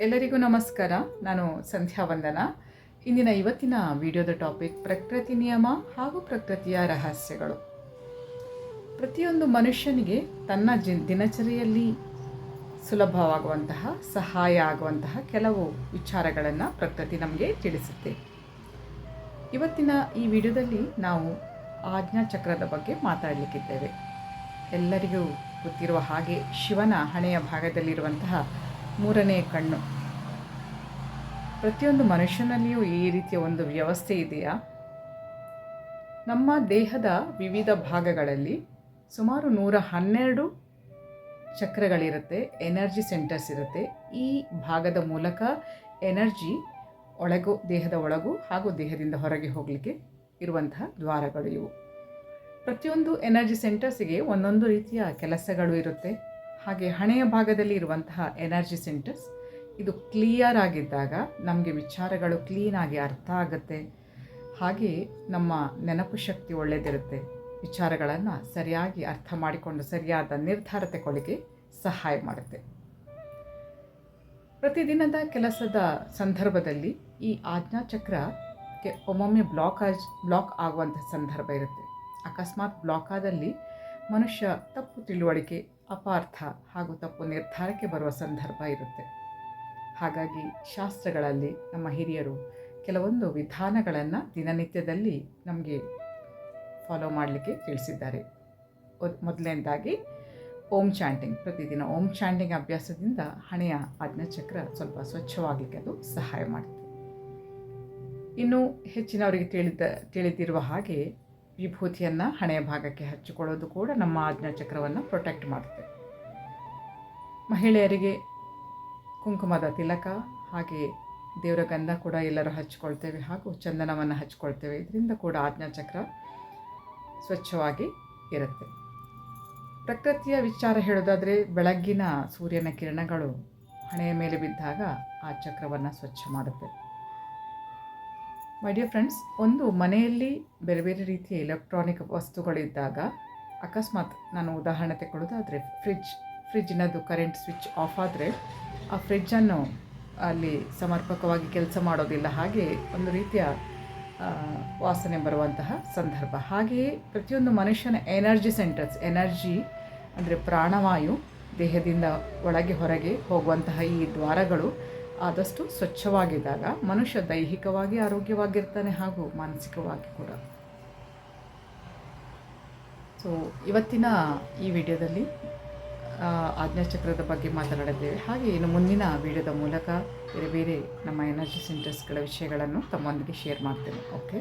ಎಲ್ಲರಿಗೂ ನಮಸ್ಕಾರ. ನಾನು ಸಂಧ್ಯಾ ವಂದನ. ಇಂದಿನ ಇವತ್ತಿನ ವಿಡಿಯೋದ ಟಾಪಿಕ್ ಪ್ರಕೃತಿ ನಿಯಮ ಹಾಗೂ ಪ್ರಕೃತಿಯ ರಹಸ್ಯಗಳು. ಪ್ರತಿಯೊಂದು ಮನುಷ್ಯನಿಗೆ ತನ್ನ ದಿನಚರಿಯಲ್ಲಿ ಸುಲಭವಾಗುವಂತಹ, ಸಹಾಯ ಆಗುವಂತಹ ಕೆಲವು ವಿಚಾರಗಳನ್ನು ಪ್ರಕೃತಿ ನಮಗೆ ತಿಳಿಸುತ್ತೆ. ಇವತ್ತಿನ ಈ ವಿಡಿಯೋದಲ್ಲಿ ನಾವು ಆಜ್ಞಾ ಚಕ್ರದ ಬಗ್ಗೆ ಮಾತಾಡಲಿಕ್ಕಿದ್ದೇವೆ. ಎಲ್ಲರಿಗೂ ಗೊತ್ತಿರುವ ಹಾಗೆ ಶಿವನ ಹಣೆಯ ಭಾಗದಲ್ಲಿರುವಂತಹ ಮೂರನೇ ಕಣ್ಣು. ಪ್ರತಿಯೊಂದು ಮನುಷ್ಯನಲ್ಲಿಯೂ ಈ ರೀತಿಯ ಒಂದು ವ್ಯವಸ್ಥೆ ಇದೆಯಾ? ನಮ್ಮ ದೇಹದ ವಿವಿಧ ಭಾಗಗಳಲ್ಲಿ ಸುಮಾರು ನೂರ ಹನ್ನೆರಡು ಚಕ್ರಗಳಿರುತ್ತೆ, ಎನರ್ಜಿ ಸೆಂಟರ್ಸ್ ಇರುತ್ತೆ. ಈ ಭಾಗದ ಮೂಲಕ ಎನರ್ಜಿ ಒಳಗು, ದೇಹದ ಒಳಗು ಹಾಗೂ ದೇಹದಿಂದ ಹೊರಗೆ ಹೋಗಲಿಕ್ಕೆ ಇರುವಂತಹ ದ್ವಾರಗಳು ಇವು. ಪ್ರತಿಯೊಂದು ಎನರ್ಜಿ ಸೆಂಟರ್ಸಿಗೆ ಒಂದೊಂದು ರೀತಿಯ ಕೆಲಸಗಳು ಇರುತ್ತೆ. ಹಾಗೆ ಹಣೆಯ ಭಾಗದಲ್ಲಿ ಇರುವಂತಹ ಎನರ್ಜಿ ಸೆಂಟರ್ಸ್, ಇದು ಕ್ಲಿಯರ್ ಆಗಿದ್ದಾಗ ನಮಗೆ ವಿಚಾರಗಳು ಕ್ಲೀನಾಗಿ ಅರ್ಥ ಆಗುತ್ತೆ. ಹಾಗೆ ನಮ್ಮ ನೆನಪು ಶಕ್ತಿ ಒಳ್ಳೆಯದಿರುತ್ತೆ ವಿಚಾರಗಳನ್ನು ಸರಿಯಾಗಿ ಅರ್ಥ ಮಾಡಿಕೊಂಡು ಸರಿಯಾದ ನಿರ್ಧಾರ ತಗೊಳ್ಳಿಕ್ಕೆ ಸಹಾಯ ಮಾಡುತ್ತೆ. ಪ್ರತಿದಿನದ ಕೆಲಸದ ಸಂದರ್ಭದಲ್ಲಿ ಈ ಆಜ್ಞಾಚಕ್ರಕ್ಕೆ ಒಮ್ಮೊಮ್ಮೆ ಬ್ಲಾಕ್ ಆಜ್, ಬ್ಲಾಕ್ ಆಗುವಂಥ ಸಂದರ್ಭ ಇರುತ್ತೆ. ಅಕಸ್ಮಾತ್ ಬ್ಲಾಕ್ ಆದಲ್ಲಿ ಮನುಷ್ಯ ತಪ್ಪು ತಿಳುವಳಿಕೆ ಅಪಾರ್ಥ ಹಾಗೂ ತಪ್ಪು ನಿರ್ಧಾರಕ್ಕೆ ಬರುವ ಸಂದರ್ಭ ಇರುತ್ತೆ. ಹಾಗಾಗಿ ಶಾಸ್ತ್ರಗಳಲ್ಲಿ ನಮ್ಮ ಹಿರಿಯರು ಕೆಲವೊಂದು ವಿಧಾನಗಳನ್ನು ದಿನನಿತ್ಯದಲ್ಲಿ ನಮಗೆ ಫಾಲೋ ಮಾಡಲಿಕ್ಕೆ ತಿಳಿಸಿದ್ದಾರೆ. ಮೊದಲನೇದಾಗಿ ಓಂ ಚಾಂಟಿಂಗ್. ಪ್ರತಿದಿನ ಓಂ ಚಾಂಟಿಂಗ್ ಅಭ್ಯಾಸದಿಂದ ಹಣೆಯ ಆಜ್ಞಾಚಕ್ರ ಸ್ವಲ್ಪ ಸ್ವಚ್ಛವಾಗಲಿಕ್ಕೆ ಅದು ಸಹಾಯ ಮಾಡುತ್ತೆ. ಇನ್ನು ಹೆಚ್ಚಿನವರಿಗೆ ತಿಳಿದ, ತಿಳಿದಿರುವ ಹಾಗೆ ವಿಭೂತಿಯನ್ನು ಹಣೆಯ ಭಾಗಕ್ಕೆ ಹಚ್ಚಿಕೊಳ್ಳೋದು ಕೂಡ ನಮ್ಮ ಆಜ್ಞಾ ಚಕ್ರವನ್ನು ಪ್ರೊಟೆಕ್ಟ್ ಮಾಡುತ್ತೆ. ಮಹಿಳೆಯರಿಗೆ ಕುಂಕುಮದ ತಿಲಕ ಹಾಗೆ ದೇವರ ಗಂಧ ಕೂಡ ಎಲ್ಲರೂ ಹಚ್ಕೊಳ್ತೇವೆ ಹಾಗೂ ಚಂದನವನ್ನು ಹಚ್ಕೊಳ್ತೇವೆ. ಇದರಿಂದ ಕೂಡ ಆಜ್ಞಾ ಚಕ್ರ ಸ್ವಚ್ಛವಾಗಿ ಇರುತ್ತೆ. ಪ್ರಕೃತಿಯ ವಿಚಾರ ಹೇಳೋದಾದರೆ ಬೆಳಗ್ಗಿನ ಸೂರ್ಯನ ಕಿರಣಗಳು ಹಣೆಯ ಮೇಲೆ ಬಿದ್ದಾಗ ಆ ಚಕ್ರವನ್ನು ಸ್ವಚ್ಛ ಮಾಡುತ್ತೆ. ಮೈ ಡಿಯರ್ ಫ್ರೆಂಡ್ಸ್ ಒಂದು ಮನೆಯಲ್ಲಿ ಬೇರೆ ಬೇರೆ ರೀತಿಯ ಎಲೆಕ್ಟ್ರಾನಿಕ್ ವಸ್ತುಗಳಿದ್ದಾಗ ಅಕಸ್ಮಾತ್ ನಾನು ಉದಾಹರಣೆ ತಗೊಳ್ಳೋದಾದರೆ ಫ್ರಿಜ್ ಫ್ರಿಜ್ನದು ಕರೆಂಟ್ ಸ್ವಿಚ್ ಆಫ್ ಆದರೆ ಆ ಫ್ರಿಜ್ಜನ್ನು ಅಲ್ಲಿ ಸಮರ್ಪಕವಾಗಿ ಕೆಲಸ ಮಾಡೋದಿಲ್ಲ ಹಾಗೆ ಒಂದು ರೀತಿಯ ವಾಸನೆ ಬರುವಂತಹ ಸಂದರ್ಭ. ಹಾಗೆಯೇ ಪ್ರತಿಯೊಂದು ಮನುಷ್ಯನ ಎನರ್ಜಿ ಸೆಂಟರ್ಸ್ ಎನರ್ಜಿ ಅಂದರೆ ಪ್ರಾಣವಾಯು ದೇಹದಿಂದ ಒಳಗೆ ಹೊರಗೆ ಹೋಗುವಂತಹ ಈ ದ್ವಾರಗಳು ಆದಷ್ಟು ಸ್ವಚ್ಛವಾಗಿದ್ದಾಗ ಮನುಷ್ಯ ದೈಹಿಕವಾಗಿ ಆರೋಗ್ಯವಾಗಿರ್ತಾನೆ ಹಾಗೂ ಮಾನಸಿಕವಾಗಿ ಕೂಡ. ಸೊ ಇವತ್ತಿನ ಈ ವಿಡಿಯೋದಲ್ಲಿ ಆಜ್ಞಾಚಕ್ರದ ಬಗ್ಗೆ ಮಾತನಾಡಿದ್ದೇವೆ. ಹಾಗೆ ಇನ್ನು ಮುಂದಿನ ವಿಡಿಯೋದ ಮೂಲಕ ಬೇರೆ ಬೇರೆ ನಮ್ಮ ಎನರ್ಜಿ ಸೆಂಟರ್ಸ್ಗಳ ವಿಷಯಗಳನ್ನು ತಮ್ಮೊಂದಿಗೆ ಶೇರ್ ಮಾಡ್ತೇನೆ. ಓಕೆ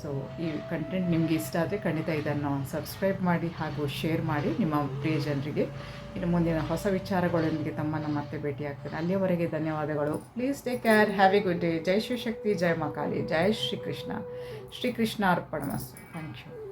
ಸೊ ಈ ಕಂಟೆಂಟ್ ನಿಮಗೆ ಇಷ್ಟ ಆದರೆ ಖಂಡಿತ ಇದನ್ನು ಸಬ್ಸ್ಕ್ರೈಬ್ ಮಾಡಿ ಹಾಗೂ ಶೇರ್ ಮಾಡಿ ನಿಮ್ಮ ಪ್ರಿಯ ಜನರಿಗೆ. ಇನ್ನು ಮುಂದಿನ ಹೊಸ ವಿಚಾರಗಳೊಂದಿಗೆ ತಮ್ಮನ್ನು ಮತ್ತೆ ಭೇಟಿ ಆಗ್ತೇನೆ ಅಲ್ಲಿಯವರೆಗೆ ಧನ್ಯವಾದಗಳು. Please take care have a good day ಜೈ ಶಿವಶಕ್ತಿ ಜೈ ಮಕಾಲಿ ಜೈ ಶ್ರೀಕೃಷ್ಣ. ಶ್ರೀಕೃಷ್ಣ ಅರ್ಪಣ ಮಸ್ತು ಥ್ಯಾಂಕ್ ಯು